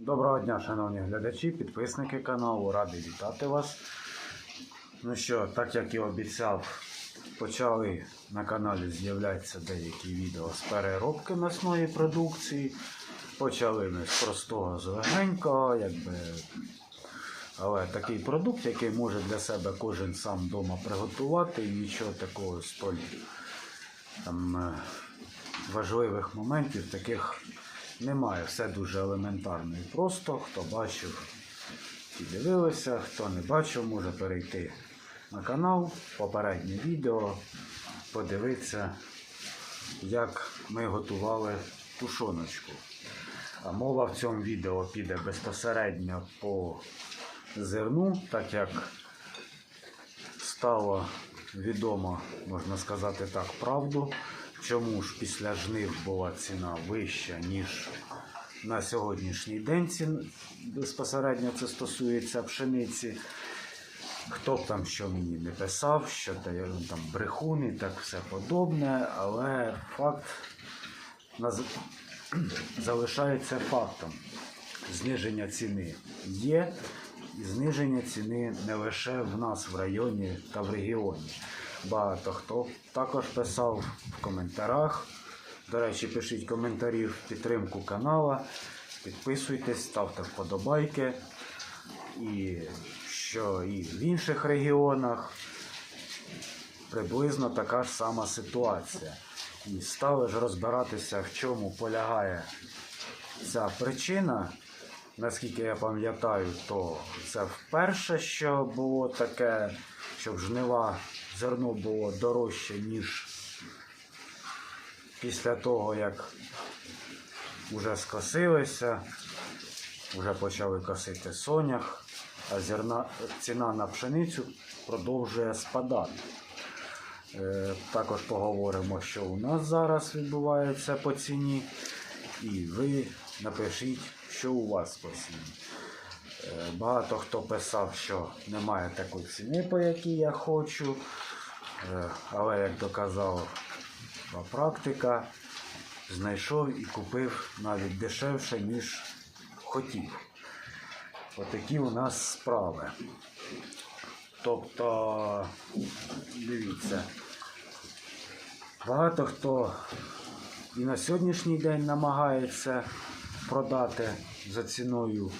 Доброго дня, шановні глядачі, підписники каналу, радий вітати вас. Ну що, так як і обіцяв, почали на каналі з'являтися деякі відео з переробки м'ясної продукції. Почали ми з простого, з легенького, якби. Але такий продукт, який може для себе кожен сам вдома приготувати, і нічого такого столь там, е, важливих моментів таких немає. Все дуже елементарно і просто. Хто бачив і дивилися, хто не бачив, може перейти на канал, попереднє відео, подивитися, як ми готували тушоночку. А мова в цьому відео піде безпосередньо по зерну, так як стало відомо, можна сказати так, правду. Чому ж після жнив була ціна вища, ніж на сьогоднішній день цін, безпосередньо це стосується пшениці. Хто б там що мені не писав, що там брехун і так все подобне, але факт наз- залишається фактом. Зниження ціни є, і зниження ціни не лише в нас в районі та в регіоні. Багато хто також писав в коментарях. До речі, пишіть коментарі в підтримку канала, підписуйтесь, ставте вподобайки. І що і в інших регіонах приблизно така ж сама ситуація. І стали ж розбиратися, в чому полягає ця причина. Наскільки я пам'ятаю, то це вперше, що було таке, щоб жнива зерно було дорожче, ніж після того, як вже скосилися, вже почали косити сонях, а зерна, ціна на пшеницю продовжує спадати. Е, Також поговоримо, що у нас зараз відбувається по ціні. І ви напишіть, що у вас по ціні. Е, Багато хто писав, що немає такої ціни, по якій я хочу. Е, Але як доказала практика, знайшов і купив навіть дешевше, ніж хотів. Отакі у нас справи. Тобто, дивіться, багато хто і на сьогоднішній день намагається продати за ціною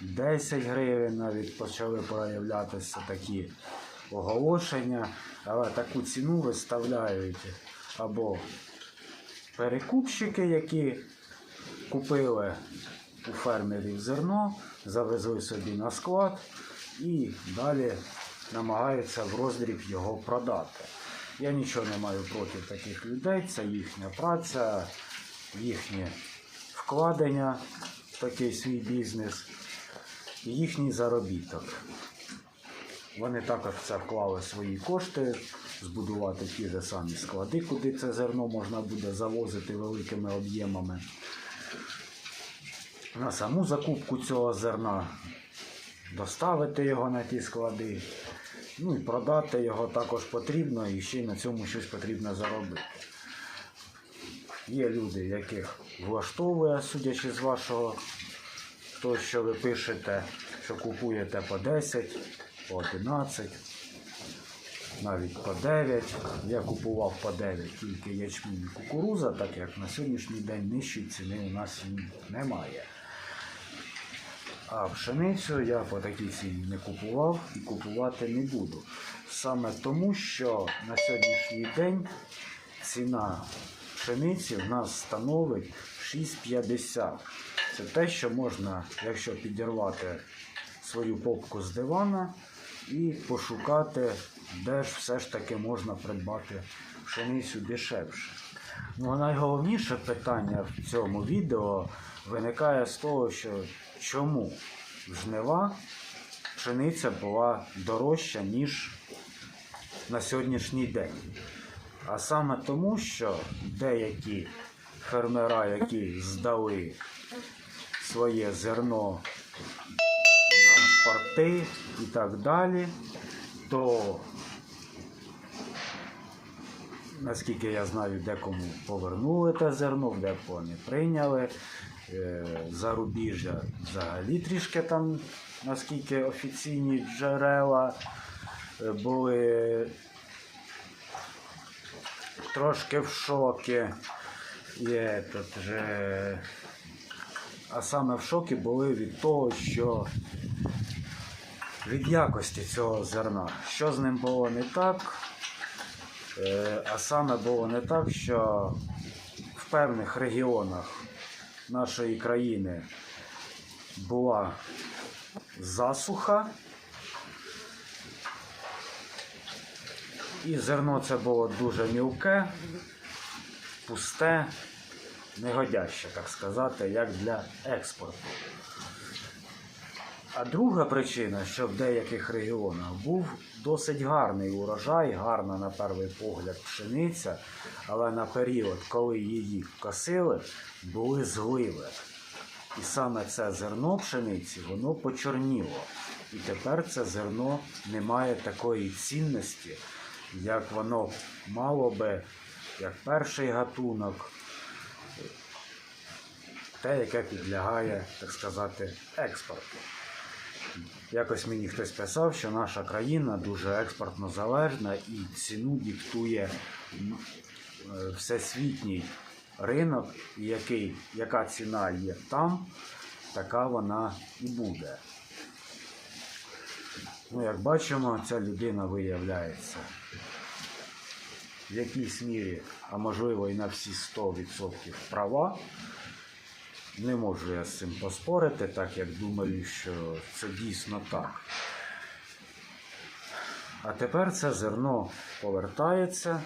10 гривень, навіть почали проявлятися такі оголошення, але таку ціну виставляють або перекупщики, які купили у фермерів зерно, завезли собі на склад і далі намагаються в роздріб його продати. Я нічого не маю проти таких людей, це їхня праця, їхнє вкладення в такий свій бізнес, їхній заробіток. Вони також це вклали свої кошти, збудувати ті ж самі склади, куди це зерно можна буде завозити великими об'ємами. На саму закупку цього зерна доставити його на ті склади. Ну і продати його також потрібно, і ще й на цьому щось потрібно заробити. Є люди, яких влаштовує, судячи з вашого, то, що ви пишете, що купуєте по 10, по 11, навіть по 9. Я купував по 9 тільки ячмінь і кукуруза, так як на сьогоднішній день нижчої ціни у нас немає. А пшеницю я по такій ціні не купував і купувати не буду. Саме тому, що на сьогоднішній день ціна пшениці в нас становить 6,50. Це те, що можна, якщо підірвати свою попку з дивана і пошукати, де ж все ж таки можна придбати пшеницю дешевше. Ну, найголовніше питання в цьому відео виникає з того, що чому жнива пшениця була дорожча, ніж на сьогоднішній день. А саме тому, що деякі фермера, які здали своє зерно порти і так далі, то наскільки я знаю, декому повернули те зерно, декого не прийняли. е, зарубіжжя взагалі трішки там, наскільки офіційні джерела е, були трошки в шокі. Є тут же. А саме в шокі були від того, що від якості цього зерна. Що з ним було не так? Е, А саме було не так, що в певних регіонах нашої країни була засуха, і зерно це було дуже мілке, пусте, негодяще, так сказати, як для експорту. А друга причина, що в деяких регіонах був досить гарний урожай, гарна на перший погляд пшениця, але на період, коли її косили, були зливи. І саме це зерно пшениці, воно почорніло. І тепер це зерно не має такої цінності, як воно мало би, як перший гатунок, те, яке підлягає, так сказати, експорту. Якось мені хтось писав, що наша країна дуже експортно залежна і ціну диктує е, всесвітній ринок, який, яка ціна є там, така вона і буде. Ну, як бачимо, ця людина виявляється в якійсь мірі, а можливо і на всі 100% права. Не можу я з цим поспорити, так як думаю, що це дійсно так. А тепер це зерно повертається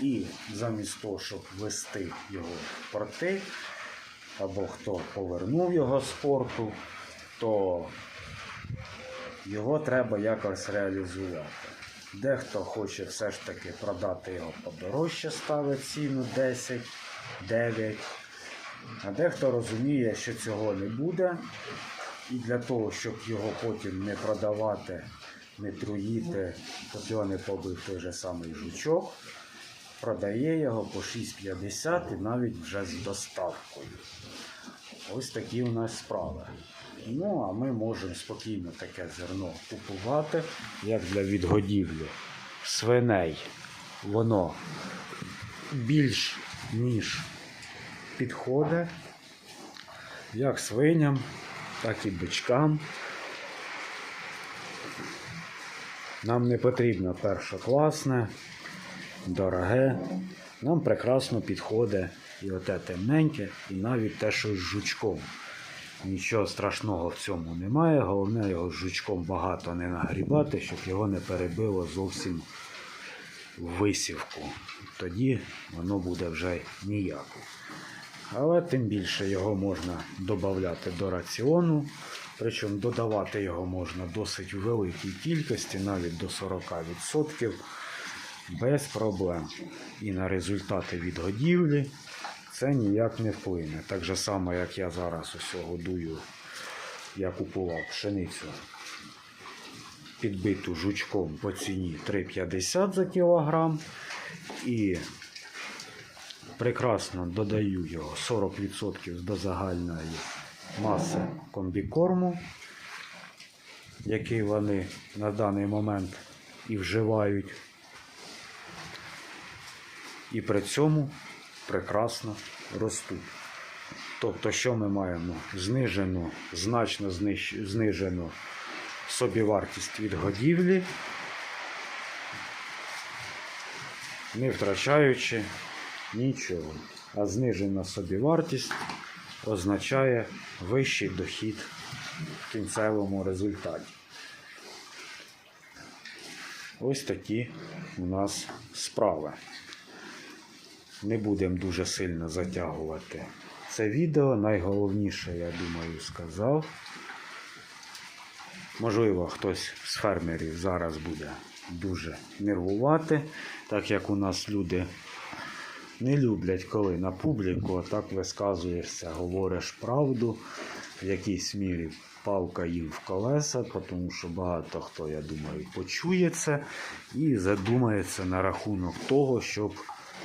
і замість того, щоб вести його в порти, або хто повернув його з порту, то його треба якось реалізувати. Дехто хоче все ж таки продати його подорожче, ставить ціну 10, 9. А дехто розуміє, що цього не буде, і для того, щоб його потім не продавати, не труїти, щоб його не побив той же самий жучок, продає його по 6,50 і навіть вже з доставкою. Ось такі у нас справи. Ну, а ми можемо спокійно таке зерно купувати, як для відгодівлі свиней. Воно більш ніж підходить як свиням, так і бичкам. Нам не потрібно першокласне, дороге. Нам прекрасно підходить і оте темненьке, і навіть те, що з жучком. Нічого страшного в цьому немає. Головне його з жучком багато не нагрібати, щоб його не перебило зовсім висівку. Тоді воно буде вже ніяко. Але тим більше його можна додати до раціону. Причому додавати його можна досить у великій кількості, навіть до 40%, без проблем. І на результати відгодівлі це ніяк не вплине. Так же само, як я зараз ось годую, я купував пшеницю підбиту жучком по ціні 3,50 за кілограм. І прекрасно додаю його 40% до загальної маси комбікорму, який вони на даний момент і вживають. І при цьому прекрасно ростуть. Тобто, що ми маємо? Знижену, значно знижену собівартість відгодівлі, не втрачаючи нічого. А знижена собівартість означає вищий дохід в кінцевому результаті. Ось такі у нас справи. Не будемо дуже сильно затягувати це відео. Найголовніше, я думаю, сказав. Можливо, хтось з фермерів зараз буде дуже нервувати, так як у нас люди не люблять, коли на публіку так висказуєшся, говориш правду, в якійсь мірі палка їм в колеса, тому що багато хто, я думаю, почує це і задумається на рахунок того, щоб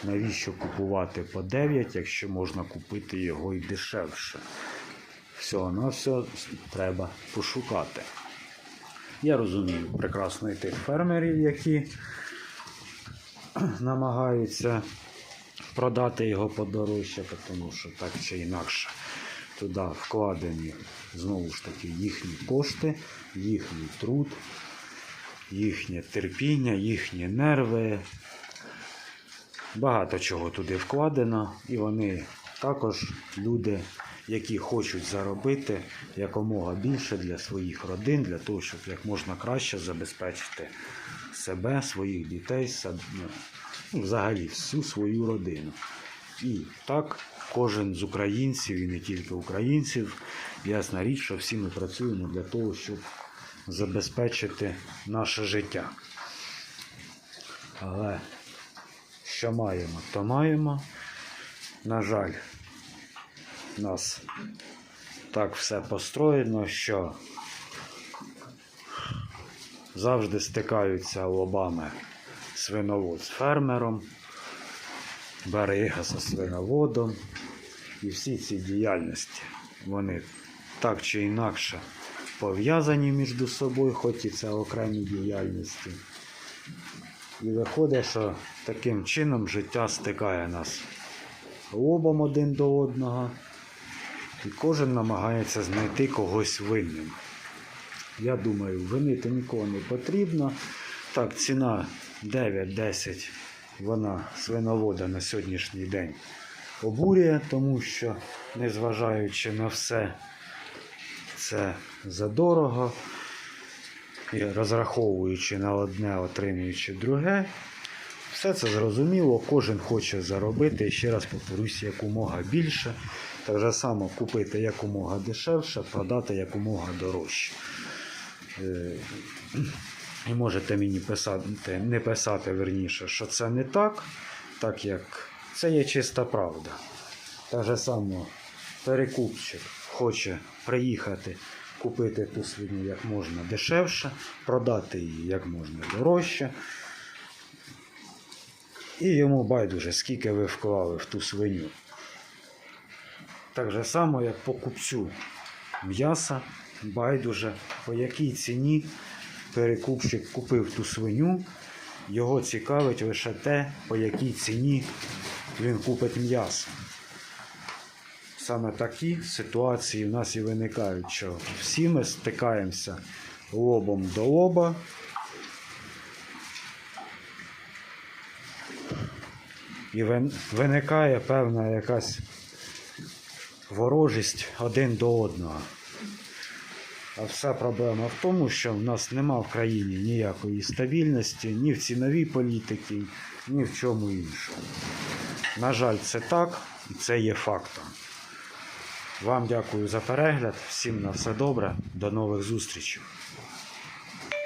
Навіщо купувати по 9, якщо можна купити його і дешевше? Все на все треба пошукати. Я розумію прекрасно і тих фермерів, які намагаються продати його подорожче, тому що так чи інакше туди вкладені знову ж таки їхні кошти, їхній труд, їхнє терпіння, їхні нерви. Багато чого туди вкладено, і вони також люди, які хочуть заробити якомога більше для своїх родин, для того, щоб як можна краще забезпечити себе, своїх дітей, ну, взагалі всю свою родину. І так кожен з українців, і не тільки українців, ясна річ, що всі ми працюємо для того, щоб забезпечити наше життя. Але що маємо, то маємо. На жаль, у нас так все построєно, що завжди стикаються лобами свиновод з фермером, берега зі свиноводом. І всі ці діяльності, вони так чи інакше пов'язані між собою, хоч і це окремі діяльності. І виходить, що таким чином життя стикає нас лобом один до одного, і кожен намагається знайти когось винним. Я думаю, винити нікого не потрібно. Так, ціна 9-10, вона свиновода на сьогоднішній день обурює, тому що, незважаючи на все, це задорого. І розраховуючи на одне, отримуючи друге, все це зрозуміло, кожен хоче заробити, і ще раз повторюсь, якомога більше. Так же само купити якомога дешевше, продати якомога дорожче. І можете мені писати, не писати верніше, що це не так, так як це є чиста правда. Так же само перекупчик хоче приїхати, купити ту свиню як можна дешевше, продати її як можна дорожче. І йому байдуже, скільки ви вклали в ту свиню. Так же само, як покупцю м'яса, байдуже, по якій ціні перекупщик купив ту свиню, його цікавить лише те, по якій ціні він купить м'ясо. Саме такі ситуації в нас і виникають, що всі ми стикаємося лобом до лоба. І виникає певна якась ворожість один до одного. А вся проблема в тому, що в нас нема в країні ніякої стабільності, ні в ціновій політиці, ні в чому іншому. На жаль, це так, і це є фактом. Вам дякую за перегляд. Всім на все добре. До нових зустрічей.